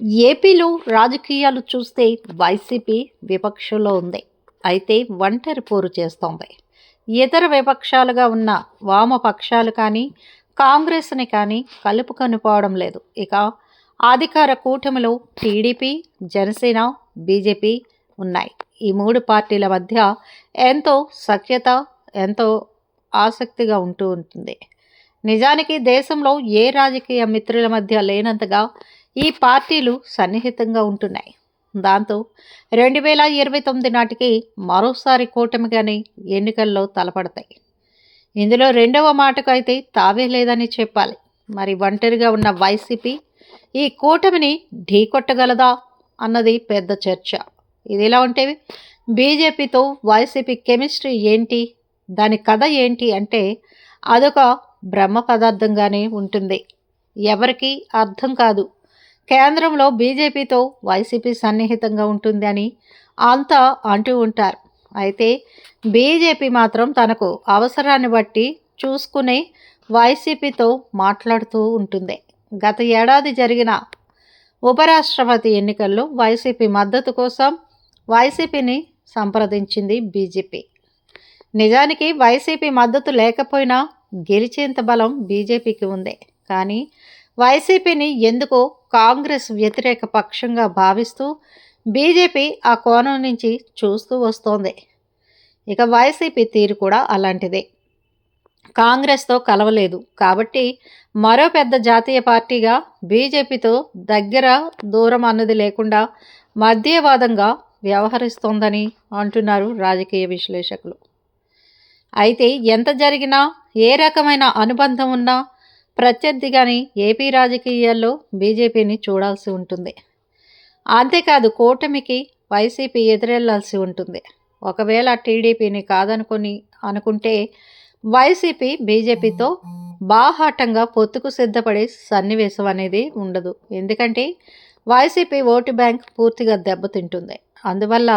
ఏపీలో రాజకీయాలు చూస్తే వైసీపీ విపక్షంలో ఉంది. అయితే ఒంటరి పోరు చేస్తోంది. ఇతర విపక్షాలుగా ఉన్న వామపక్షాలు కానీ కాంగ్రెస్ని కానీ కలుపుకొనిపోవడం లేదు. ఇక అధికార కూటమిలో టీడీపీ జనసేన బీజేపీ ఉన్నాయి. ఈ మూడు పార్టీల మధ్య ఎంతో సఖ్యత ఎంతో ఆసక్తిగా ఉంటూ ఉంటుంది. నిజానికి దేశంలో ఏ రాజకీయ మిత్రుల మధ్య లేనంతగా ఈ పార్టీలు సన్నిహితంగా ఉంటున్నాయి. దాంతో రెండు వేల ఇరవై తొమ్మిది నాటికి మరోసారి కూటమిగానే ఎన్నికల్లో తలపడతాయి. ఇందులో రెండవ మాటకు అయితే తావే లేదని చెప్పాలి. మరి ఒంటరిగా ఉన్న వైసీపీ ఈ కూటమిని ఢీకొట్టగలదా అన్నది పెద్ద చర్చ. ఇది ఎలా ఉంటే బీజేపీతో వైసీపీ కెమిస్ట్రీ ఏంటి? దాని కథ ఏంటి అంటే అదొక బ్రహ్మ పదార్థంగానే ఉంటుంది. ఎవరికి అర్థం కాదు. కేంద్రంలో బీజేపీతో వైసీపీ సన్నిహితంగా ఉంటుంది అని అంతా అంటూ ఉంటారు. అయితే బీజేపీ మాత్రం తనకు అవసరాన్ని బట్టి చూసుకునే వైసీపీతో మాట్లాడుతూ ఉంటుంది. గత ఏడాది జరిగిన ఉపరాష్ట్రపతి ఎన్నికల్లో వైసీపీ మద్దతు కోసం వైసీపీని సంప్రదించింది బీజేపీ. నిజానికి వైసీపీ మద్దతు లేకపోయినా గెలిచేంత బలం బీజేపీకి ఉంది. కానీ వైసీపీని ఎందుకో కాంగ్రెస్ వ్యతిరేక పక్షంగా భావిస్తూ బీజేపీ ఆ కోణం నుంచి చూస్తూ వస్తోంది. ఇక వైసీపీ తీరు కూడా అలాంటిదే. కాంగ్రెస్తో కలవలేదు. కాబట్టి మరో పెద్ద జాతీయ పార్టీగా బీజేపీతో దగ్గర దూరం అన్నది లేకుండా మధ్యవాదంగా వ్యవహరిస్తోందని అంటున్నారు రాజకీయ విశ్లేషకులు. అయితే ఎంత జరిగినా ఏ రకమైన అనుబంధం ఉన్నా ప్రత్యర్థిగాని ఏపీ రాజకీయాల్లో బీజేపీని చూడాల్సి ఉంటుంది. అంతేకాదు కూటమికి వైసీపీ ఎదురెళ్ళాల్సి ఉంటుంది. ఒకవేళ టీడీపీని కాదనుకొని అనుకుంటే వైసీపీ బీజేపీతో బాహాటంగా పొత్తుకు సిద్ధపడే సన్నివేశం అనేది ఉండదు. ఎందుకంటే వైసీపీ ఓటు బ్యాంక్ పూర్తిగా దెబ్బతింటుంది. అందువల్ల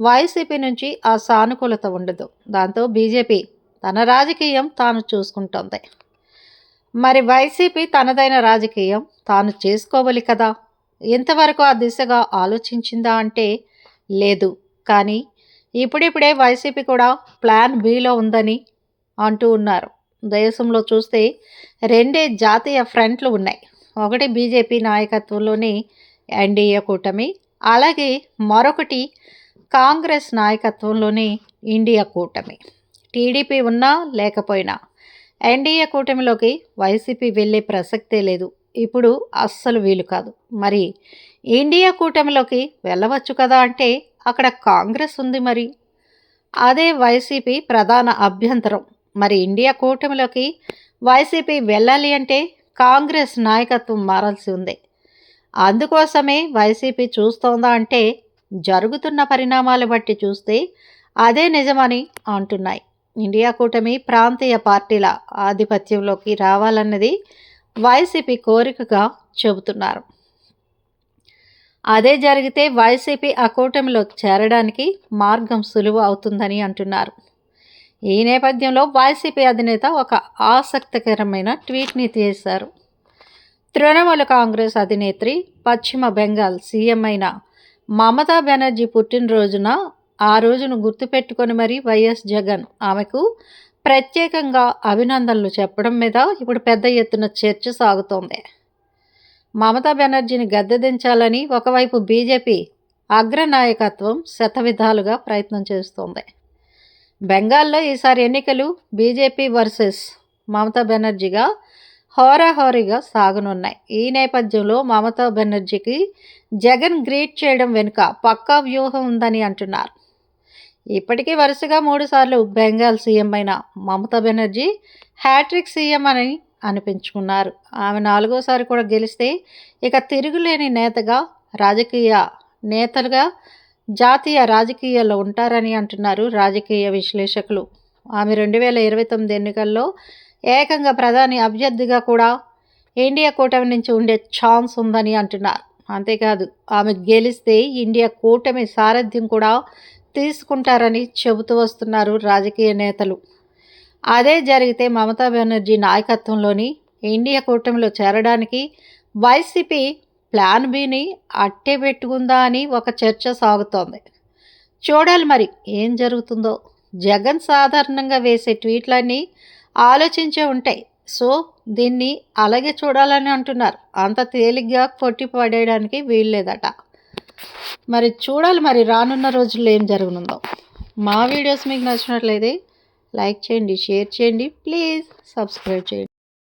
వైసీపీ నుంచి ఆ సానుకూలత ఉండదు. దాంతో బీజేపీ తన రాజకీయం తాను చూసుకుంటోంది. మరి వైసీపీ తనదైన రాజకీయం తాను చేసుకోవాలి కదా? ఇంతవరకు ఆ దిశగా ఆలోచించిందా అంటే లేదు. కానీ ఇప్పుడిప్పుడే వైసీపీ కూడా ప్లాన్ బిలో ఉందని అంటూ ఉన్నారు. దేశంలో చూస్తే రెండే జాతీయ ఫ్రంట్లు ఉన్నాయి. ఒకటి బీజేపీ నాయకత్వంలోని ఎన్డీఏ కూటమి అలాగే మరొకటి కాంగ్రెస్ నాయకత్వంలోని ఇండియా కూటమి. టీడీపీ ఉన్నా లేకపోయినా ఎన్డీఏ కూటమిలోకి వైసీపీ వెళ్ళే ప్రసక్తే లేదు. ఇప్పుడు అస్సలు వీలు కాదు. మరి ఇండియా కూటమిలోకి వెళ్ళవచ్చు కదా అంటే అక్కడ కాంగ్రెస్ ఉంది మరి. అదే వైసీపీ ప్రధాన అభ్యంతరం. మరి ఇండియా కూటమిలోకి వైసీపీ వెళ్ళాలి అంటే కాంగ్రెస్ నాయకత్వం మారాల్సి ఉంది. అందుకోసమే వైసీపీ చూస్తోందా అంటే జరుగుతున్న పరిణామాలు బట్టి చూస్తే అదే నిజమని అంటున్నాయి. ఇండియా కూటమి ప్రాంతీయ పార్టీల ఆధిపత్యంలోకి రావాలన్నది వైసీపీ కోరికగా చెబుతున్నారు. అదే జరిగితే వైసీపీ ఆ కూటమిలో చేరడానికి మార్గం సులువు అవుతుందని అంటున్నారు. ఈ నేపథ్యంలో వైసీపీ అధినేత ఒక ఆసక్తికరమైన ట్వీట్ని చేశారు తృణమూల కాంగ్రెస్ అధినేత్రి పశ్చిమ బెంగాల్ సీఎం అయిన మమతా బెనర్జీ పుట్టినరోజున ఆ రోజును గుర్తుపెట్టుకొని మరీ వైఎస్ జగన్ ఆమెకు ప్రత్యేకంగా అభినందనలు చెప్పడం మీద ఇప్పుడు పెద్ద ఎత్తున చర్చ సాగుతోంది. మమతా బెనర్జీని గద్దెదించాలని ఒకవైపు బీజేపీ అగ్రనాయకత్వం శతవిధాలుగా ప్రయత్నం చేస్తోంది. బెంగాల్లో ఈసారి ఎన్నికలు బీజేపీ వర్సెస్ మమతా బెనర్జీగా హోరాహోరీగా సాగనున్నాయి. ఈ నేపథ్యంలో మమతా బెనర్జీకి జగన్ గ్రీట్ చేయడం వెనుక పక్కా వ్యూహం ఉందని అంటున్నారు. ఇప్పటికీ వరుసగా మూడుసార్లు బెంగాల్ సీఎం అయిన మమతా బెనర్జీ హ్యాట్రిక్ సీఎం అని అనిపించుకున్నారు. ఆమె నాలుగోసారి కూడా గెలిస్తే ఇక తిరుగులేని నేతగా రాజకీయ నేతలుగా జాతీయ రాజకీయాల్లో ఉంటారని అంటున్నారు రాజకీయ విశ్లేషకులు. ఆమె రెండు వేల ఇరవై తొమ్మిది ఎన్నికల్లో ఏకంగా ప్రధాని అభ్యర్థిగా కూడా ఇండియా కూటమి నుంచి ఉండే ఛాన్స్ ఉందని అంటున్నారు. అంతేకాదు ఆమె గెలిస్తే ఇండియా కూటమి సారథ్యం కూడా తీసుకుంటారని చెబుతూ వస్తున్నారు రాజకీయ నేతలు. అదే జరిగితే మమతా బెనర్జీ నాయకత్వంలోని ఇండియా కూటమిలో చేరడానికి వైసీపీ ప్లాన్ బిని అట్టే పెట్టుకుందా అని ఒక చర్చ సాగుతోంది. చూడాలి మరి ఏం జరుగుతుందో. జగన్ సాధారణంగా వేసే ట్వీట్లన్నీ ఆలోచించే ఉంటాయి సో దీన్ని అలాగే చూడాలని అంటున్నారు. అంత తేలిగ్గా కొట్టి పడేయడానికి వీల్లేదట. మరి చూడాలి మరి రానున్న రోజుల్లో ఏం జరగనుందో. మా వీడియోస్ మీకు నచ్చినట్లయితే లైక్ చేయండి షేర్ చేయండి ప్లీజ్ సబ్స్క్రైబ్ చేయండి.